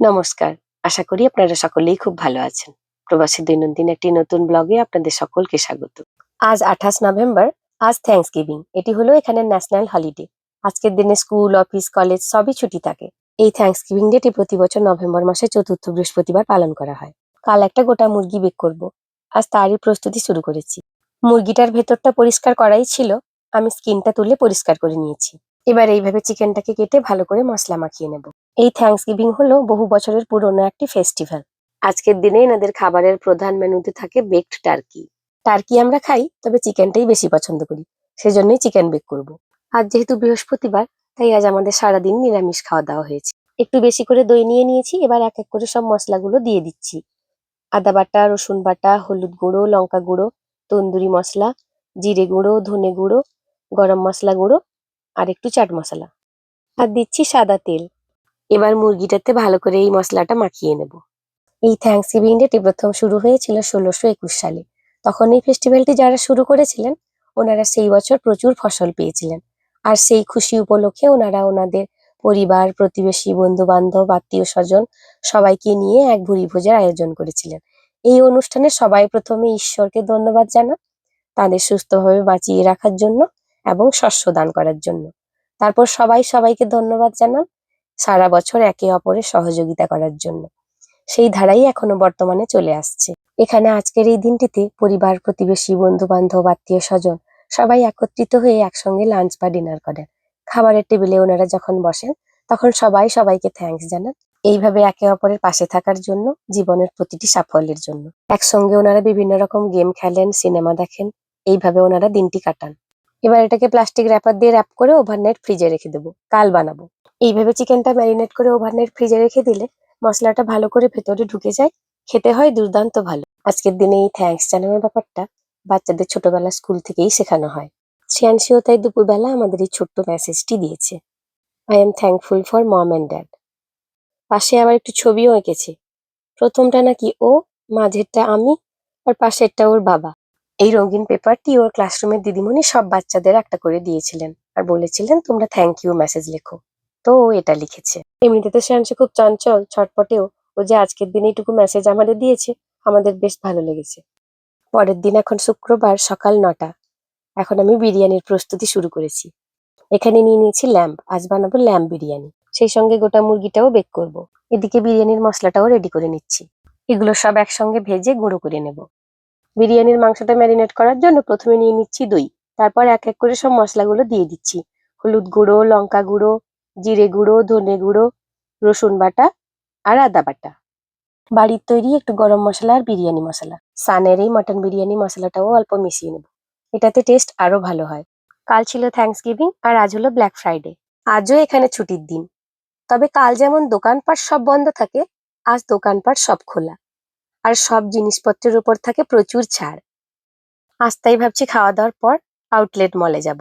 নমস্কার। আশা করি আপনারা সকলেই খুব ভালো আছেন। প্রবাসী দৈনন্দিন একটি নতুন ব্লগে আপনাদের সকলকে স্বাগত। আজ আঠাশ নভেম্বর, আজ থ্যাংকস গিভিং এটি হলো এখানে ন্যাশনাল হলিডে। আজকের দিনে স্কুল, অফিস, কলেজ সবই ছুটি থাকে। এই থ্যাংকস গিভিং ডেটি প্রতি বছর নভেম্বর মাসে চতুর্থ বৃহস্পতিবার পালন করা হয়। কাল একটা গোটা মুরগি বেক করব। আজ তারই প্রস্তুতি শুরু করেছি। মুরগিটার ভেতরটা পরিষ্কার করাই ছিল। আমি স্কিনটা তুলে পরিষ্কার করে নিয়েছি। এবার এইভাবে চিকেনটাকে কেটে ভালো করে মশলা মাখিয়ে নেব। এই থ্যাংকস গিভিং হলো বহু বছরের পুরনো একটি ফেস্টিভ্যাল আজকের দিনে এনাদের খাবারের প্রধান মেনুতে থাকে বেকড টার্কি টার্কি আমরা খাই, তবে চিকেনটাই বেশি পছন্দ করি। সেজন্যই চিকেন বেক করব। আজ যেহেতু বৃহস্পতিবার, তাই আজ আমাদের সারাদিন নিরামিষ খাওয়া দাওয়া হয়েছে। একটু বেশি করে দই নিয়ে নিয়েছি, এবার এক এক করে সব মশলাগুলো দিয়ে দিচ্ছি। আদা বাটা, রসুন বাটা, হলুদ গুঁড়ো, লঙ্কা গুঁড়ো, তন্দুরি মশলা, জিরে গুঁড়ো, ধনে গুঁড়ো, গরম মশলা গুঁড়ো আর একটু চাট মশলা। আর দিচ্ছি সাদা তেল। এবার মুরগিটাতে ভালো করে এই মশলাটা মাখিয়ে নেব। এই থ্যাংকস গিভিং ডেটি প্রথম শুরু হয়েছিল ষোলোশো একুশ সালে। তখন এই ফেস্টিভ্যালটি যারা শুরু করেছিলেন, ওনারা সেই বছর প্রচুর ফসল পেয়েছিলেন। আর সেই খুশি উপলক্ষে ওনারা ওনাদের পরিবার, প্রতিবেশী বন্ধু বান্ধব আত্মীয় স্বজন সবাইকে নিয়ে এক ভুরি ভোজের আয়োজন করেছিলেন। এই অনুষ্ঠানে সবাই প্রথমে ঈশ্বরকে ধন্যবাদ জানান, তাদের সুস্থভাবে বাঁচিয়ে রাখার জন্য এবং শস্য দান করার জন্য। তারপর সবাই সবাইকে ধন্যবাদ জানান সারা বছর একে অপরের সহযোগিতা করার জন্য। সেই ধারাই এখনও বর্তমানে চলে আসছে। এখানে আজকের এই দিনটিতে পরিবার, প্রতিবেশী বন্ধু বান্ধব আত্মীয় স্বজন সবাই একত্রিত হয়ে একসঙ্গে লাঞ্চ বা ডিনার করেন। খাবারের টেবিলে ওনারা যখন বসেন, তখন সবাই সবাইকে থ্যাঙ্কস জানান। এইভাবে একে অপরের পাশে থাকার জন্য, জীবনের প্রতিটি সাফল্যের জন্য। একসঙ্গে ওনারা বিভিন্ন রকম গেম খেলেন সিনেমা দেখেন, এইভাবে ওনারা দিনটি কাটান। এবার এটাকে প্লাস্টিক র্যাপার দিয়ে র্যাপ করে ওভারনাইট ফ্রিজে রেখে দেবো। কাল বানাবো। এইভাবে চিকেনটা ম্যারিনেট করে ওভারনাইট ফ্রিজে রেখে দিলে মশলাটা ভালো করে ভেতরে ঢুকে যায়, খেতে হয় দুর্দান্ত ভালো। আজকের দিনে এই থ্যাঙ্কস জানানোর ব্যাপারটা বাচ্চাদের ছোটবেলা স্কুল থেকেই শেখানো হয়। শ্রেয়াংশীও তাই দুপুরবেলা আমাদের এই ছোট্ট মেসেজটি দিয়েছে। I am thankful for mom and dad পাশে আবার একটু ছবিও এঁকেছে। প্রথমটা নাকি ও, মাঝেরটা আমি, আর পাশেরটা ওর বাবা। এই রঙিন পেপারটি ওর ক্লাসরুমের দিদিমণি সব বাচ্চাদের একটা করে দিয়েছিলেন আর বলেছিলেন, তোমরা থ্যাংক ইউ মেসেজ লেখো। তো ও এটা লিখেছে। এমনিতে তো শ্রেয়াংশী খুব চঞ্চল, ছটপটেও। ও যে আজকের দিনে এইটুকু মেসেজ আমাদের দিয়েছে, আমাদের বেশ ভালো লেগেছে। পরের দিন এখন শুক্রবার সকাল নটা। এখন আমি বিরিয়ানির প্রস্তুতি শুরু করেছি। এখানে নিয়ে নিয়েছি ল্যাম্প, আজ বানাবো ল্যাম্প বিরিয়ানি। সেই সঙ্গে গোটা মুরগিটাও বেক করব। এদিকে বিরিয়ানির মশলাটাও রেডি করে নিচ্ছি। এগুলো সব একসঙ্গে ভেজে গুঁড়ো করে নেব। বিরিয়ানির মাংসটা ম্যারিনেট করার জন্য প্রথমে নিয়ে নিচ্ছি দই। তারপর এক এক করে সব মশলাগুলো দিয়ে দিচ্ছি। হলুদ গুঁড়ো, লঙ্কা গুঁড়ো, জিরে গুঁড়ো, ধনে গুঁড়ো, রসুন বাটা আর আদা বাটা। বাড়ির তৈরি একটু গরম মশলা আর বিরিয়ানি মশলা। সানের এই মাটন বিরিয়ানি মশলাটাও অল্প মিশিয়ে নেব। এটাতে টেস্ট আরও ভালো হয়। কাল ছিল থ্যাঙ্কস গিভিং আর আজ হলো ব্ল্যাক ফ্রাইডে আজও এখানে ছুটির দিন। তবে কাল যেমন দোকানপাট সব বন্ধ থাকে, আজ দোকানপাট সব খোলা। আর সব জিনিসপত্রের উপর থাকে প্রচুর ছাড়। আজ তাই ভাবছি খাওয়া দাওয়ার পর আউটলেট মলে যাব।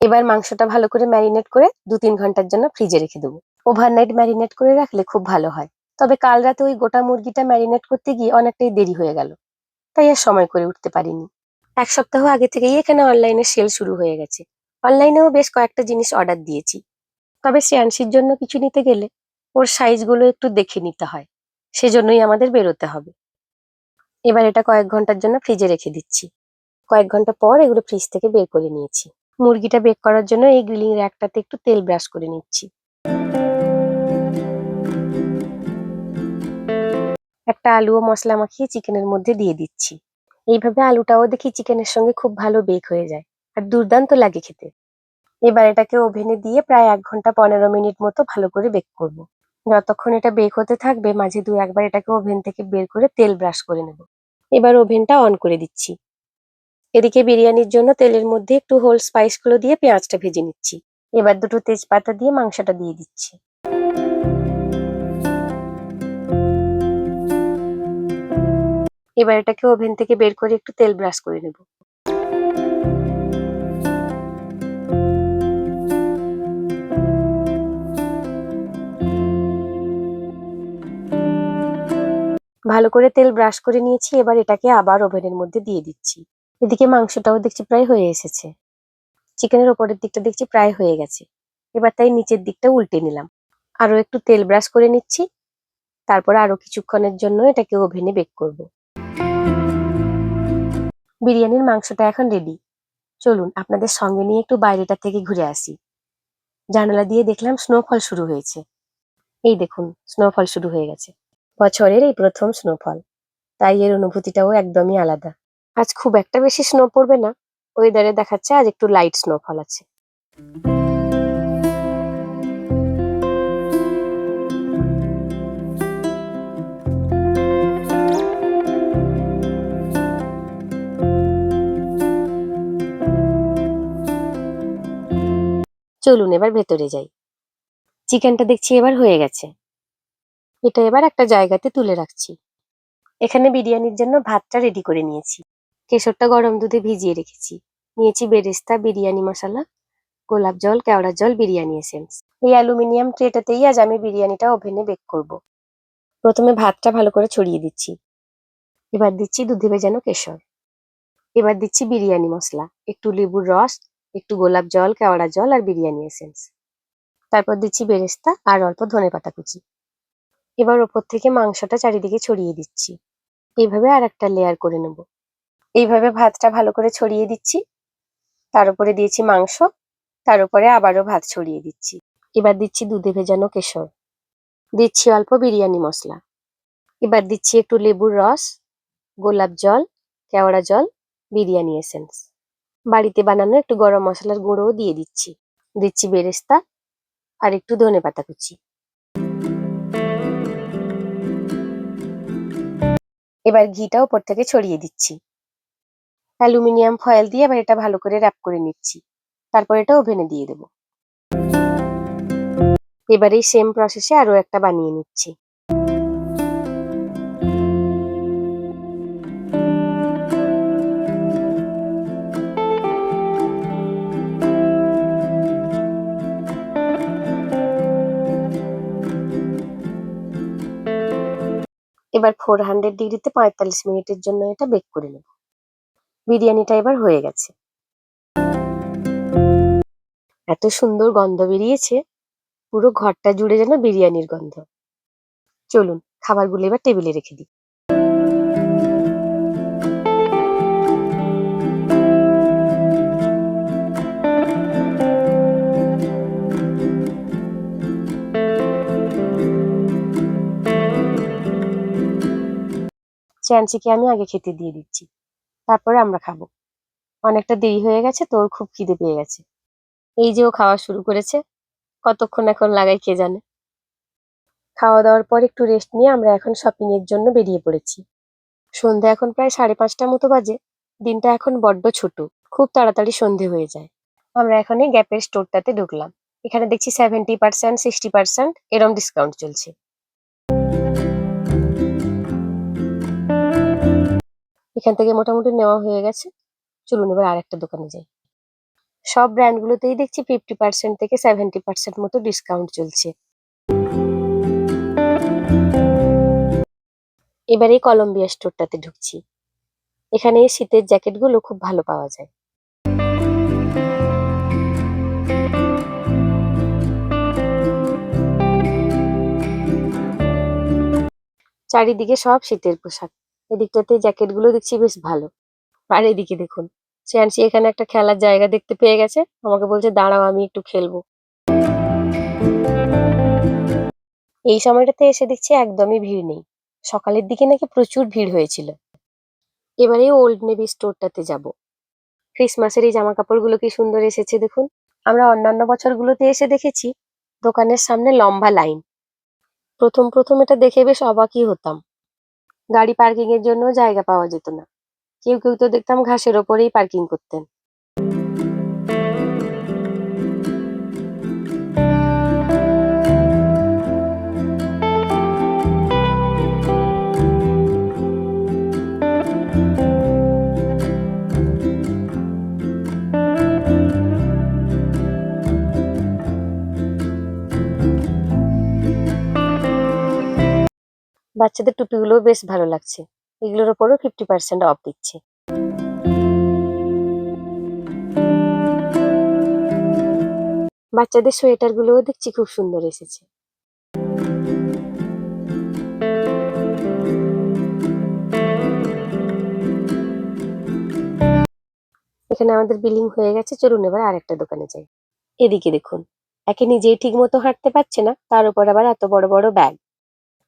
এবার মাংসটা ভালো করে ম্যারিনেট করে দু তিন ঘণ্টার জন্য ফ্রিজে রেখে দেবো। ওভারনাইট ম্যারিনেট করে রাখলে খুব ভালো হয়। তবে কাল রাতে ওই গোটা মুরগিটা ম্যারিনেট করতে গিয়ে অনেকটাই দেরি হয়ে গেল। তাই আর সময় করে উঠতে পারিনি। এক সপ্তাহ আগে থেকেই এখানে অনলাইনে সেল শুরু হয়ে গেছে। অনলাইনেও বেশ কয়েকটা জিনিস অর্ডার দিয়েছি। তবে শ্রেয়াংশীর জন্য কিছু নিতে গেলে ওর সাইজগুলো একটু দেখে নিতে হয়। সেজন্যই আমাদের বেরোতে হবে। এবার এটা কয়েক ঘণ্টার জন্য ফ্রিজে রেখে দিচ্ছি। কয়েক ঘণ্টা পর এগুলো ফ্রিজ থেকে বের করে নিয়েছি। মুরগিটা বেক করার জন্য এই গ্রিলিং র্যাকটাতে একটু তেল ব্রাশ করে নিচ্ছি। একটা আলু ও মশলা মাখিয়ে চিকেনের মধ্যে দিয়ে দিচ্ছি। এইভাবে আলুটাও দেখি চিকেনের সঙ্গে খুব ভালো বেক হয়ে যায় আর দুর্দান্ত লাগে খেতে। এবার এটাকে ওভেনে দিয়ে প্রায় এক ঘণ্টা পনেরো মিনিট মতো ভালো করে বেক করব। যতক্ষণ এটা বেক হতে থাকবে, মাঝে দু একবার এটাকে ওভেন থেকে বের করে তেল ব্রাশ করে নেব। এবার ওভেনটা অন করে দিচ্ছি। এদিকে বিরিয়ানির জন্য তেলের মধ্যে একটু হোল স্পাইসগুলো দিয়ে পেঁয়াজটা ভেজে নিচ্ছি। এবার দুটো তেজপাতা দিয়ে মাংসটা দিয়ে দিচ্ছি। এবার এটাকে ওভেন থেকে বের করে একটু তেল ব্রাশ করে নেব। ভালো করে তেল ব্রাশ করে নিয়েছি, এবার এটাকে আবার ওভেনের মধ্যে দিয়ে দিচ্ছি। এদিকে মাংসটাও দেখছি প্রায় হয়ে এসেছে। চিকেনের ওপরের দিকটা দেখছি প্রায় হয়ে গেছে। এবার তাই নিচের দিকটা উল্টে নিলাম। আরও একটু তেল ব্রাশ করে নিচ্ছি। তারপর আরও কিছুক্ষণের জন্য এটাকে ওভেনে বেক করব। বিরিয়ানির মাংসটা এখন রেডি চলুন, আপনাদের সঙ্গে নিয়ে একটু বাইরেটা থেকে ঘুরে আসি। জানালা দিয়ে দেখলাম স্নোফল শুরু হয়েছে। এই দেখুন স্নোফল শুরু হয়ে গেছে। বছরের এই প্রথম স্নোফল তাই এর অনুভূতিটাও একদমই আলাদা। আজ খুব একটা বেশি স্নো পড়বে না। ওয়েদারে দেখাচ্ছে আজ একটু লাইট স্নোফল আছে। চলুন এবার ভেতরে যাই। চিকেনটা দেখছি এবার হয়ে গেছে। এটা এবার একটা জায়গাতে তুলে রাখছি। এখানে বিরিয়ানির জন্য ভাতটা রেডি করে নিয়েছি। কেশরটা গরম দুধে ভিজিয়ে রেখেছি। নিয়েছি বেরেস্তা বিরিয়ানি মশলা গোলাপ জল কেওড়া জল বিরিয়ানি এসেন্স এই অ্যালুমিনিয়াম ট্রেটাতেই আজ আমি বিরিয়ানিটা ওভেনে বেক করব। প্রথমে ভাতটা ভালো করে ছড়িয়ে দিচ্ছি। এবার দিচ্ছি দুধে ভেজানো কেশর। এবার দিচ্ছি বিরিয়ানি মশলা একটু লেবুর রস একটু গোলাপ জল কেওড়া জল আর বিরিয়ানি এসেন্স তারপর দিচ্ছি বেরেস্তা আর অল্প ধনে পাতা কুচি। এবার ওপর থেকে মাংসটা চারিদিকে ছড়িয়ে দিচ্ছি। এইভাবে আর একটা লেয়ার করে নেব। এইভাবে ভাতটা ভালো করে ছড়িয়ে দিচ্ছি। তার উপরে দিয়েছি মাংস। তার উপরে আবারও ভাত ছড়িয়ে দিচ্ছি। এবার দিচ্ছি দুধে ভেজানো কেশর। দিচ্ছি অল্প বিরিয়ানি মশলা। এবার দিচ্ছি একটু লেবুর রস, গোলাপ জল, কেওড়া জল, বিরিয়ানি এসেন্স বাড়িতে বানানো একটু গরম মশলার গুঁড়োও দিয়ে দিচ্ছি। দিচ্ছি বেরেস্তা আর একটু ধনে পাতা কুচি। এবার ঘিটা ওপর থেকে ছড়িয়ে দিচ্ছি। অ্যালুমিনিয়াম ফয়েল দিয়ে এবার এটা ভালো করে র্যাপ করে নিচ্ছি। তারপর এটা ওভেনে দিয়ে দেব। এবার এই সেম প্রসেসে আরও একটা বানিয়ে নিচ্ছি। এবার ফোর হান্ড্রেড ডিগ্রিতে পঁয়তাল্লিশ মিনিটের জন্য এটা বেক করে নেব। বিরিয়ানিটা এবার হয়ে গেছে। এত সুন্দর গন্ধ বেরিয়েছে, পুরো ঘরটা জুড়ে যেন বিরিয়ানির গন্ধ। চলুন, খাবারগুলো এবার টেবিলে রেখে দিই। চ্যান্সিকে আমি আগে খেতে দিয়ে দিচ্ছি। তারপরে আমরা খাব। অনেকটা দেরি হয়ে গেছে তো ওর খুব খিদে পেয়ে গেছে। এই যে ও খাওয়া শুরু করেছে, কতক্ষণ এখন লাগাই কে জানে? খাওয়া দাওয়ার পর একটু রেস্ট নিয়ে আমরা এখন শপিং এর জন্য বেরিয়ে পড়েছি। সন্ধে এখন প্রায় সাড়ে পাঁচটা মতো বাজে। দিনটা এখন বড্ড ছোট। খুব তাড়াতাড়ি সন্ধে হয়ে যায়। আমরা এখন এই গ্যাপের স্টোরটাতে ঢুকলাম। এখানে দেখছি সেভেন্টি পার্সেন্ট সিক্সটি পার্সেন্ট এরম ডিসকাউন্ট চলছে। এখান থেকে মোটামুটি নেওয়া হয়ে গেছে। চলুন এবার আরেকটা দোকানে যাই। সব ব্র্যান্ডগুলোতেই দেখছি ফিফটি পার্সেন্ট থেকে সেভেন্টি পার্সেন্ট মতো ডিসকাউন্ট চলছে। এবার এই কলম্বিয়া স্টোরটাতে ঢুকছি। এখানে শীতের জ্যাকেটগুলো খুব ভালো পাওয়া যায়। চারিদিকে সব শীতের পোশাক। এদিকটাতে জ্যাকেটগুলো দেখছি বেশ ভালো। আর এদিকে দেখুন শ্রেয়াংশী এখানে একটা খেলার জায়গা দেখতে পেয়ে গেছে। আমাকে বলছে, দাঁড়াও, আমি একটু খেলব। এই সময়টাতে এসে দেখছি একদমই ভিড় নেই। সকালের দিকে নাকি প্রচুর ভিড় হয়েছিল। এবারে ওল্ড নেভি স্টোরটাতে যাব। ক্রিসমাসের এই জামা কাপড়গুলো কি সুন্দর এসেছে দেখুন। আমরা অন্যান্য বছরগুলোতে এসে দেখেছি, দোকানের সামনে লম্বা লাইন। প্রথম প্রথম এটা দেখে বেশ অবাকই হতাম। গাড়ি পার্কিং এর জন্য জায়গা পাওয়া যেত না। কেউ কেউ তো দেখতাম ঘাসের ওপরেই পার্কিং করতেন। বাচ্চাদের টুপিগুলো বেশ ভালো লাগছে। এগুলোর ওপরও ফিফটি পার্সেন্ট অফ দিচ্ছে। বাচ্চাদের সোয়েটারগুলো দেখছি খুব সুন্দর এসেছে। এখানে আমাদের বিলিং হয়ে গেছে, চলুন এবার আরেকটা দোকানে যাই। এদিকে দেখুন, একে নিজেই ঠিক মতো হাঁটতে পারছে না, তার উপর আবার এত বড় বড় ব্যাগ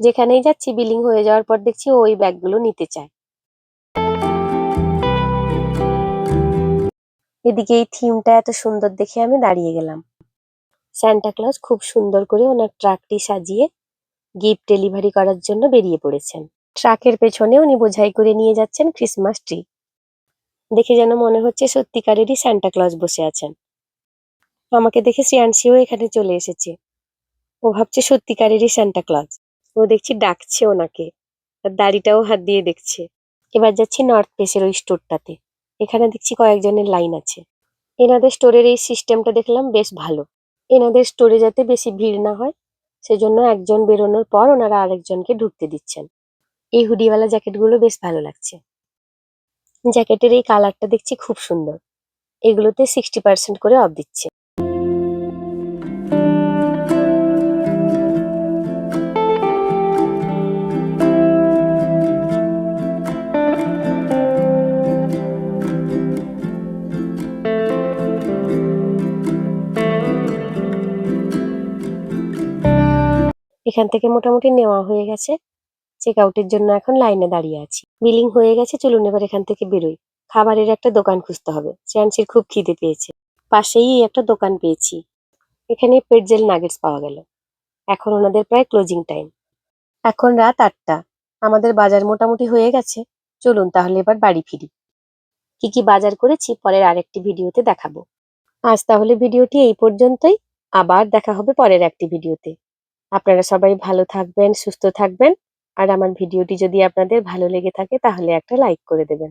যেখানেই যাচ্ছি বিলিং হয়ে যাওয়ার পর দেখছি ওই ব্যাগগুলো নিতে চায়। এদিকে এই থিমটা এত সুন্দর দেখে আমি দাঁড়িয়ে গেলাম। ক্লজ খুব সুন্দর করে ওনার ট্রাকটি সাজিয়ে গিফট ডেলিভারি করার জন্য বেরিয়ে পড়েছেন। ট্রাকের পেছনে উনি বোঝাই করে নিয়ে যাচ্ছেন ক্রিসমাস ট্রি দেখে যেন মনে হচ্ছে সত্যিকারেরই ক্লজ বসে আছেন। আমাকে দেখে শ্রেয়াংশীও এখানে চলে এসেছে। ও ভাবছে সত্যিকারেরই ক্লজ ও দেখছি ডাকছে ওনাকে। আর দাড়িটাও হাত দিয়ে দেখছে। এবার যাচ্ছি নর্থ পেসের ওই স্টোরটাতে এখানে দেখছি কয়েকজনের লাইন আছে। এনাদের স্টোরের এই সিস্টেমটা দেখলাম বেশ ভালো। এনাদের স্টোরে যাতে বেশি ভিড় না হয়, সেজন্য একজন বেরোনোর পর ওনারা আরেকজনকে ঢুকতে দিচ্ছেন। এই হুডিওয়ালা জ্যাকেটগুলো বেশ ভালো লাগছে। জ্যাকেটের এই কালারটা দেখছি খুব সুন্দর। এগুলোতে সিক্সটি পার্সেন্ট করে অফ দিচ্ছে। এখান থেকে মোটামুটি নেওয়া হয়ে গেছে। চেক আউটের জন্য এখন লাইনে দাঁড়িয়ে আছি। বিলিং হয়ে গেছে, চলুন এবার এখান থেকে বেরোই। খাবারের একটা দোকান খুঁজতে হবে। শ্রেয়াংশীর খুব খিদে পেয়েছে। পাশেই একটা দোকান পেয়েছি। এখানে পেটজেল নাগেটস পাওয়া গেল। এখন ওনাদের প্রায় ক্লোজিং টাইম এখন রাত আটটা। আমাদের বাজার মোটামুটি হয়ে গেছে। চলুন তাহলে এবার বাড়ি ফিরি। কি কি বাজার করেছি পরের আরেকটি ভিডিওতে দেখাবো। আজ তাহলে ভিডিওটি এই পর্যন্তই। আবার দেখা হবে পরের একটি ভিডিওতে। আপনারা সবাই ভালো থাকবেন, সুস্থ থাকবেন। আর আমার ভিডিওটি যদি আপনাদের ভালো লেগে থাকে, তাহলে একটা লাইক করে দেবেন।